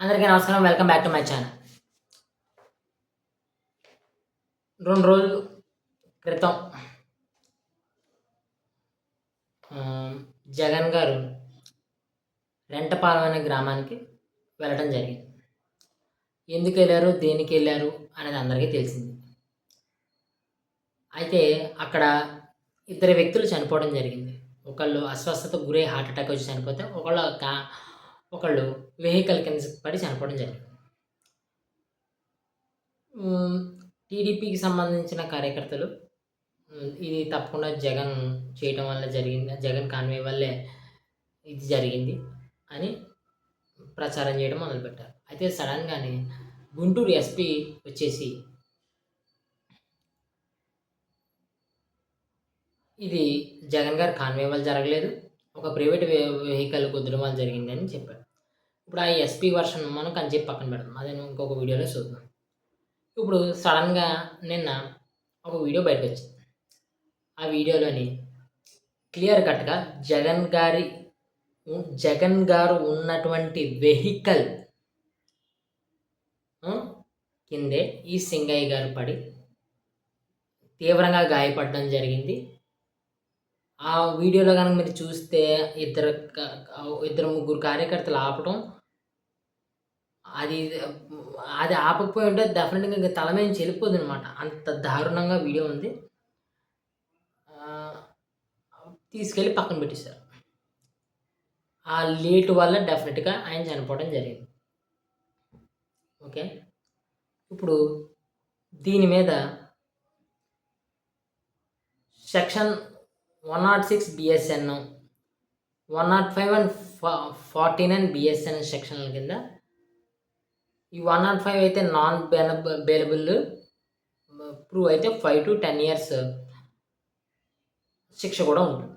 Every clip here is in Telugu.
అందరికీ నమస్కారం. Welcome back to my channel రెండు రోజులు క్రితం జగన్ గారు రెంటపాలెం అనే గ్రామానికి వెళ్ళడం జరిగింది. ఎందుకు వెళ్ళారు దేనికి వెళ్ళారు అనేది అందరికీ తెలిసింది. అయితే అక్కడ ఇద్దరు వ్యక్తులు చనిపోవడం జరిగింది. ఒకళ్ళు అస్వస్థతకు గురై హార్ట్ అటాక్ వచ్చి చనిపోతే ఒకళ్ళు కా ఒకళ్ళు వెహికల్ కింద పడి చనిపోవడం జరిగింది. టీడీపీకి సంబంధించిన కార్యకర్తలు ఇది తప్పకుండా జగన్ చేయటం వల్ల జరిగింది జగన్ కాన్వే వల్లే ఇది జరిగింది అని ప్రచారం చేయడం మొదలుపెట్టారు. అయితే సడన్గానే గుంటూరు ఎస్పీ వచ్చేసి ఇది జగన్ గారి కాన్వే వల్ల జరగలేదు. ఒక ప్రైవేట్ వెహికల్ కుదరడం జరిగిందని చెప్పాడు. ఇప్పుడు ఆ ఎస్పీ వర్షన్ మనం అని చెప్పి పక్కన పెడదాం. అదే ఇంకొక వీడియోలో చూద్దాం. ఇప్పుడు సడన్గా నిన్న ఒక వీడియో బయటకు వచ్చింది. ఆ వీడియోలోని క్లియర్ కట్గా జగన్ గారి జగన్ గారు ఉన్నటువంటి వెహికల్ కిందే ఈ సింగయ్య గారు పడి తీవ్రంగా గాయపడడం జరిగింది. ఆ వీడియోలో కనుక మీరు చూస్తే ఇద్దరు ఇద్దరు ముగ్గురు కార్యకర్తలు ఆపటం అది అది ఆపకపోయి ఉంటే డెఫినెట్గా ఇంకా తల మీద నుంచి వెళ్ళిపోదు అనమాట అంత దారుణంగా వీడియో ఉంది. తీసుకెళ్ళి పక్కన పెట్టేశారు. ఆ లేట్ వల్ల డెఫినెట్గా ఆయన చనిపోవడం జరిగింది. ఓకే? ఇప్పుడు దీని మీద section one not six BSN one not five and forty nine BSN సెక్షన్ల కింద. ఈ వన్ నాట్ ఫైవ్ అయితే నాన్ బేలబుల్ ప్రూవ్ అయితే ఫైవ్ టు టెన్ ఇయర్స్ శిక్ష కూడా ఉంటుంది.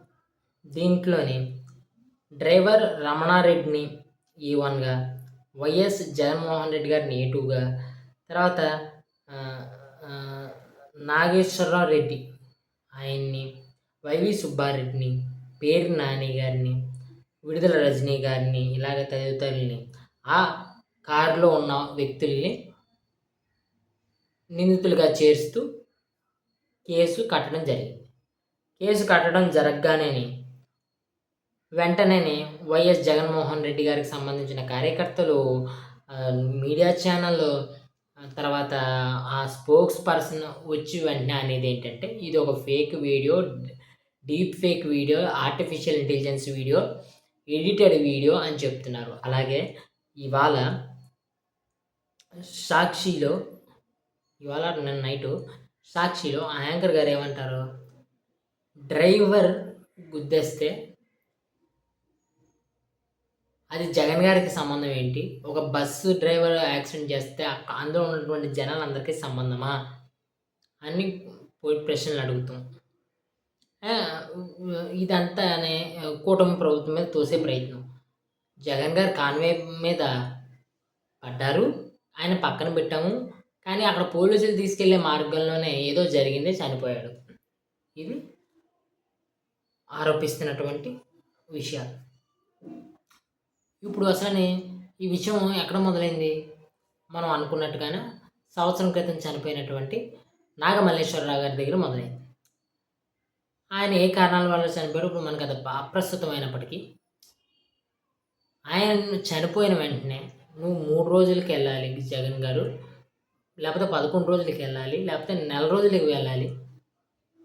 దీంట్లోని డ్రైవర్ రమణారెడ్డిని ఈ వన్గా వైఎస్ జగన్మోహన్ రెడ్డి గారిని ఏ టూగా తర్వాత నాగేశ్వరరావు రెడ్డి ఆయన్ని వైవి సుబ్బారెడ్డిని పేరు నాని గారిని విడుదల రజనీ గారిని ఇలాగ తదితరుల్ని. ఆ కారులో ఉన్న వ్యక్తుల్ని నిందితులుగా చేరుస్తూ కేసు కట్టడం జరిగింది. కేసు కట్టడం జరగగానే వెంటనే వైఎస్ జగన్మోహన్ రెడ్డి గారికి సంబంధించిన కార్యకర్తలు మీడియా ఛానల్ తర్వాత ఆ స్పోక్స్ పర్సన్ వచ్చి వెంటనే అనేది ఏంటంటే ఇది ఒక fake video deep fake video artificial intelligence video edited video అని చెప్తున్నారు. అలాగే ఇవాళ సాక్షిలో ఇవాళ నిన్న నైటు సాక్షిలో ఆ యాంకర్ గారు ఏమంటారు? డ్రైవర్ గుద్దేస్తే అది జగన్ గారికి సంబంధం ఏంటి? ఒక బస్సు డ్రైవర్ యాక్సిడెంట్ చేస్తే అందులో ఉన్నటువంటి జనాలందరికీ సంబంధమా? అని ప్రశ్నలు అడుగుతాం. ఇదంతానే కూటమి ప్రభుత్వం మీద తోసే ప్రయత్నం. జగన్ గారు కాన్వే మీద పడ్డారు ఆయన పక్కన పెట్టాము కానీ అక్కడ పోలీసులు తీసుకెళ్ళే మార్గంలోనే ఏదో జరిగింది చనిపోయాడు. ఇది ఆరోపిస్తున్నటువంటి విషయాలు. ఇప్పుడు అసలు ఈ విషయం ఎక్కడ మొదలైంది? మనం అనుకున్నట్టుగానే సంవత్సరం క్రితం చనిపోయినటువంటి నాగమల్లేశ్వరరావు గారి దగ్గర మొదలైంది. ఆయన ఏ కారణాల వల్ల చనిపోయాడు ఇప్పుడు మనకు అది అప్రస్తుతమైనప్పటికీ ఆయన చనిపోయిన వెంటనే నువ్వు మూడు రోజులకి వెళ్ళాలి జగన్ గారు లేకపోతే పదకొండు రోజులకి వెళ్ళాలి లేకపోతే నెల రోజులకి వెళ్ళాలి.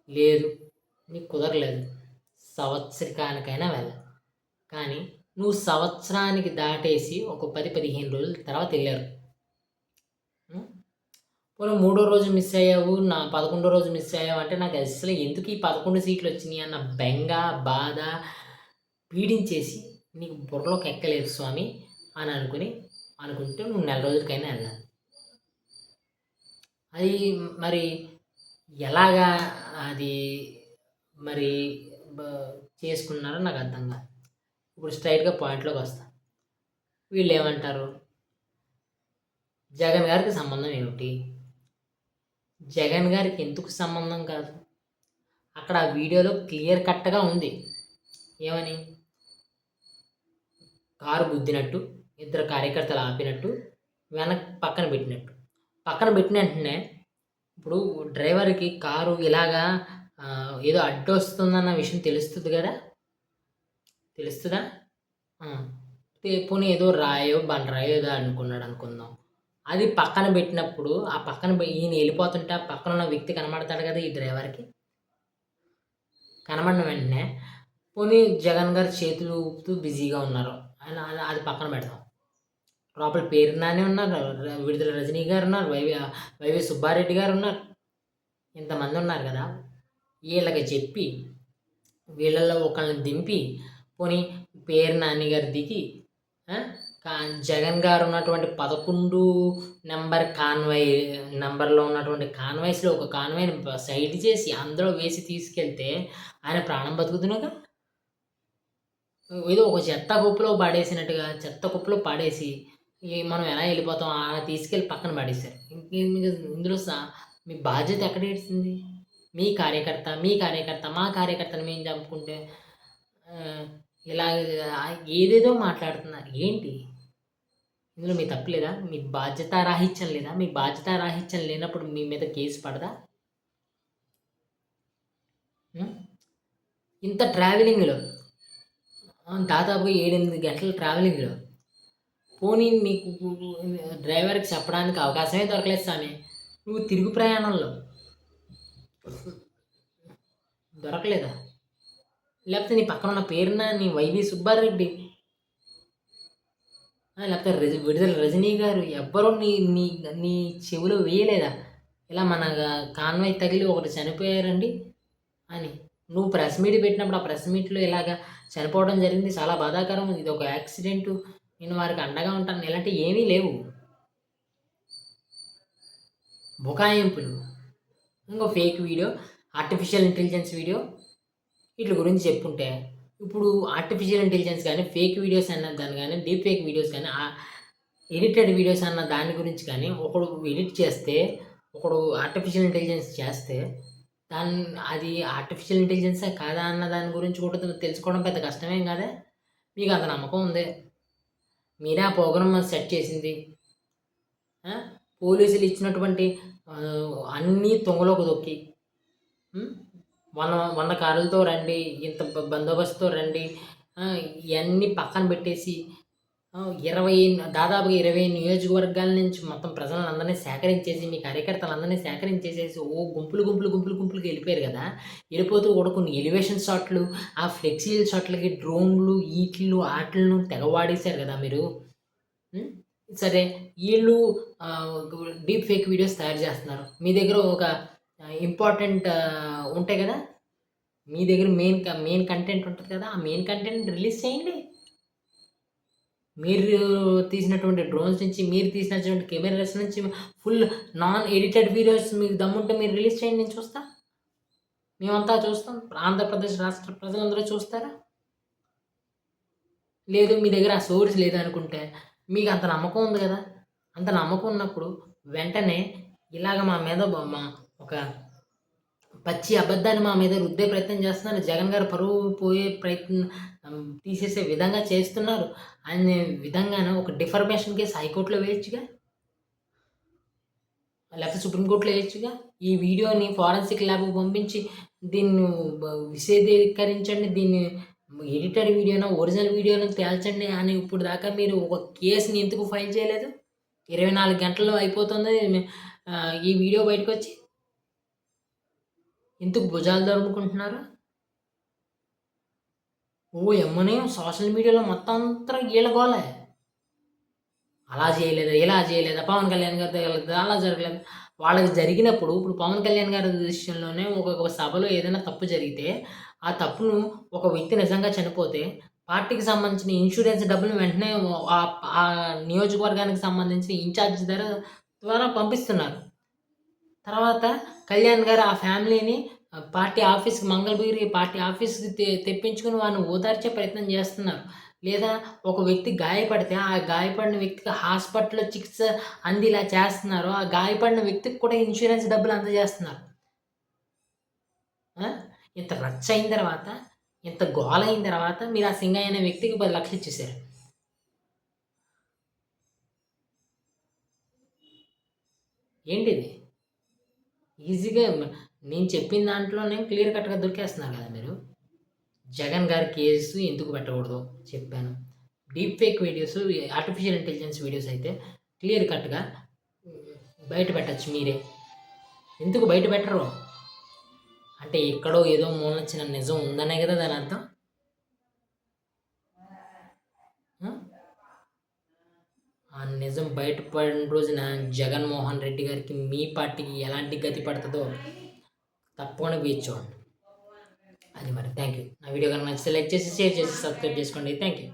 లేదు నీకు కుదరలేదు. సంవత్సరికానికైనా వెళ్ళాలి కానీ నువ్వు సంవత్సరానికి దాటేసి ఒక పది పదిహేను రోజుల తర్వాత వెళ్ళారు. పోనీ మూడో రోజు మిస్ అయ్యావు నా పదకొండో రోజు మిస్ అయ్యావు అంటే నాకు అసలు ఎందుకు ఈ పదకొండు సీట్లు వచ్చినాయి అన్న బెంగ బాధ పీడించేసి నీకు బుర్రలోకి ఎక్కలేదు స్వామి అని అనుకుని అనుకుంటే నువ్వు నెల రోజులకైనా వెళ్ళాలి. అది మరి ఎలాగా అది మరి చేసుకున్నారో నాకు అర్థం కాదు. ఇప్పుడు స్ట్రైట్గా పాయింట్లోకి వస్తా. వీళ్ళు ఏమంటారు? జగన్ గారికి సంబంధం ఏమిటి? జగన్ గారికి ఎందుకు సంబంధం కాదు? అక్కడ ఆ వీడియోలో క్లియర్ కట్గా ఉంది. ఏమని? కారు గుద్దినట్టు ఇద్దరు కార్యకర్తలు ఆపినట్టు వెనక్ పక్కన పెట్టినట్టు. పక్కన పెట్టిన వెంటనే ఇప్పుడు డ్రైవర్కి కారు ఇలాగా ఏదో అడ్డు వస్తుందన్న విషయం తెలుస్తుంది కదా? తెలుస్తుందా? పోనీ ఏదో రాయో బండరాయో ఏదో అనుకున్నాడు అనుకుందాం. అది పక్కన పెట్టినప్పుడు ఆ పక్కన ఈయన వెళ్ళిపోతుంటే ఆ పక్కన ఉన్న వ్యక్తి కనబడతాడు కదా ఈ డ్రైవర్కి? కనబడిన వెంటనే పోనీ జగన్ గారు చేతులు ఊపుతూ బిజీగా ఉన్నారు. ఆయన అది- పక్కన పెడతాం లోపల పేరు ఉన్నారు విడుదల రజనీ గారు ఉన్నారు వైవి వైవి సుబ్బారెడ్డి గారు ఉన్నారు. ఇంతమంది ఉన్నారు కదా. వీళ్ళకి చెప్పి వీళ్ళల్లో ఒకళ్ళని దింపి పోనీ పేరు నాని గారు దిగి జగన్ గారు ఉన్నటువంటి పదకొండు నెంబర్ కాన్వాయ్ నెంబర్లో ఉన్నటువంటి కాన్వాయ్స్లో ఒక కాన్వాయ్ని సైడ్ చేసి అందులో వేసి తీసుకెళ్తే ఆయన ప్రాణం బతుకుతున్నగా ఏదో ఒక చెత్త కుప్పలో పాడేసినట్టుగా చెత్త కుప్పలో పాడేసి మనం ఎలా వెళ్ళిపోతాం? అలా తీసుకెళ్ళి పక్కన పడేశారు. మీకు ఇందులో సా- మీ బాధ్యత ఎక్కడ ఏడుస్తుంది మీ కార్యకర్త మీ కార్యకర్త మా కార్యకర్తను మేము చంపుకుంటే ఇలా ఏదేదో మాట్లాడుతున్నారు. ఏంటి? ఇందులో మీ తప్పులేదా మీ బాధ్యత రాహిత్యం లేదా? మీ బాధ్యత రాహిత్యం లేనప్పుడు మీ మీద కేసు పడదా? ఇంత ట్రావెలింగ్లో దాదాపు ఏడెనిమిది గంటల ట్రావెలింగ్లో పోనీ మీకు డ్రైవర్కి చెప్పడానికి అవకాశమే దొరకలేదు స్వామి. నువ్వు తిరుగు ప్రయాణంలో. దొరకలేదా? లేకపోతే నీ పక్కన ఉన్న పేరున నీ వైవి సుబ్బారెడ్డి లేకపోతే రజ విడుదల రజనీ గారు ఎవ్వరూ నీ నీ నీ చెవిలో వేయలేదా? ఇలా మన కాన్వాయ్ తగిలి ఒకటి చనిపోయారండి అని. నువ్వు ప్రెస్ మీట్ పెట్టినప్పుడు ఆ ప్రెస్ మీట్లో ఇలాగా చనిపోవడం జరిగింది చాలా బాధాకరం. ఇది ఒక యాక్సిడెంట్. నేను వారికి అండగా ఉంటాను. ఇలాంటివి ఏమీ లేవు. బుకాయింపులు. ఇంకో fake video artificial intelligence video. వీటి గురించి చెప్పుంటే ఇప్పుడు ఆర్టిఫిషియల్ ఇంటెలిజెన్స్ కానీ ఫేక్ వీడియోస్ అన్న దాని కానీ డీప్ ఫేక్ వీడియోస్ కానీ ఎడిటెడ్ వీడియోస్ అన్న దాని గురించి కానీ ఒకడు ఎడిట్ చేస్తే ఒకడు ఆర్టిఫిషియల్ ఇంటెలిజెన్స్ చేస్తే దాని అది ఆర్టిఫిషియల్ ఇంటెలిజెన్సే కాదా అన్న దాని గురించి కూడా తెలుసుకోవడం పెద్ద కష్టమేం కాదే? మీకు అంత నమ్మకం ఉంది. మీరే ఆ ప్రోగ్రామ్ సెట్ చేసింది. పోలీసులు ఇచ్చినటువంటి అన్నీ తొంగలోకి దొక్కి. వంద వంద కార్లతో రండి ఇంత బందోబస్తుతో రండి. ఇవన్నీ పక్కన పెట్టేసి ఇరవై దాదాపుగా ఇరవై నియోజకవర్గాల నుంచి మొత్తం ప్రజలందరినీ సేకరించేసి మీ కార్యకర్తలందరినీ సేకరించేసేసి ఓ గుంపులు గుంపులు గుంపులు గుంపులుకి వెళ్ళిపోయారు కదా. వెళ్ళిపోతూ కూడా కొన్ని ఎలివేషన్ షాట్లు ఆ ఫ్లెక్సీ షాట్లకి డ్రోన్లు ఈట్లు ఆటలను తెగవాడేశారు కదా మీరు. సరే వీళ్ళు డీప్ ఫేక్ వీడియోస్ తయారు చేస్తున్నారు. మీ దగ్గర ఒక ఇంపార్టెంట్ ఉంటాయి కదా? మీ దగ్గర మెయిన్ మెయిన్ కంటెంట్ ఉంటుంది కదా ఆ మెయిన్ కంటెంట్ రిలీజ్ చేయండి. మీరు తీసినటువంటి డ్రోన్స్ నుంచి మీరు తీసినటువంటి కెమెరాస్ నుంచి ఫుల్ నాన్ ఎడిటెడ్ వీడియోస్ మీకు దమ్ముంటే మీరు రిలీజ్ చేయండి నేను చూస్తా. మేమంతా చూస్తాం. ఆంధ్రప్రదేశ్ రాష్ట్ర ప్రజలందరూ చూస్తారా? లేదు మీ దగ్గర ఆ సోర్స్ లేదనుకుంటే మీకు అంత నమ్మకం ఉంది కదా? అంత నమ్మకం ఉన్నప్పుడు వెంటనే ఇలాగ మా మీద మా ఒక పచ్చి అబద్ధాన్ని మా మీద రుద్దే ప్రయత్నం చేస్తున్నారు. జగన్ గారు పరువు పోయే ప్రయత్నం తీసేసే విధంగా చేస్తున్నారు. అనే విధంగానే ఒక డిఫర్మేషన్ కేసు హైకోర్టులో వేయొచ్చుగా? లేకపోతే సుప్రీంకోర్టులో వేయొచ్చుగా? ఈ వీడియోని ఫారెన్సిక్ ల్యాబ్కి పంపించి దీన్ని విశదీకరించండి. దీన్ని ఎడిటర్ వీడియోనో ఒరిజినల్ వీడియోను తేల్చండి అని ఇప్పుడు దాకా మీరు ఒక కేసుని ఎందుకు ఫైల్ చేయలేదు? ఇరవై నాలుగు గంటల్లో అయిపోతుంది. ఈ వీడియో బయటకు వచ్చి ఎందుకు భుజాలు దరుముకుంటున్నారు ఓ ఎమ్మనే సోషల్ మీడియాలో మొత్తం అంతా గీలగోలే అలా చేయలేదా ఇలా చేయలేదా పవన్ కళ్యాణ్ గారు వెళ్ళలేదు అలా జరగలేదు? వాళ్ళకి జరిగినప్పుడు ఇప్పుడు పవన్ కళ్యాణ్ గారి విషయంలోనే ఒక సభలో ఏదైనా తప్పు జరిగితే ఆ తప్పును ఒక వ్యక్తి నిజంగా చనిపోతే పార్టీకి సంబంధించిన ఇన్సూరెన్స్ డబ్బులు వెంటనే ఆ ఆ నియోజకవర్గానికి సంబంధించిన ఇన్ఛార్జ్ ధర ద్వారా పంపిస్తున్నారు. తర్వాత కళ్యాణ్ గారు ఆ ఫ్యామిలీని పార్టీ ఆఫీస్కి మంగళగిరి పార్టీ ఆఫీస్కి తెప్పించుకుని వారిని ఓదార్చే ప్రయత్నం చేస్తున్నారు. లేదా ఒక వ్యక్తి గాయపడితే ఆ గాయపడిన వ్యక్తికి హాస్పిటల్లో చికిత్స అందిలా చేస్తున్నారు. ఆ గాయపడిన వ్యక్తికి కూడా ఇన్సూరెన్స్ డబ్బులు అందజేస్తున్నారు. ఇంత రచ్చ అయిన తర్వాత ఇంత గోల అయిన తర్వాత మీరు ఆ సింగ అయిన వ్యక్తికి పది లక్షలు ఇచ్చేసారు ఏంటిది? ఈజీగా నేను చెప్పిన దాంట్లో నేను క్లియర్ కట్గా దొరికేస్తున్నారు కదా మీరు. జగన్ గారి కేసు ఎందుకు పెట్టకూడదు చెప్పాను. Deep fake videos artificial intelligence videos అయితే క్లియర్ కట్గా బయట పెట్టచ్చు మీరే. ఎందుకు బయట పెట్టరు? అంటే ఎక్కడో ఏదో మూలన చిన్న నిజం ఉందనే కదా దాని అర్థం ఆ? ఆ నిజం బయటపడిన రోజున జగన్మోహన్ రెడ్డి గారికి మీ పార్టీకి ఎలాంటి గతి పడుతుందో తప్పకుండా వేచి చూడండి. అది మరి థ్యాంక్ యూ నా వీడియో కనుక నచ్చితే లైక్ చేసి షేర్ చేసి సబ్స్క్రైబ్ చేసుకోండి. Thank you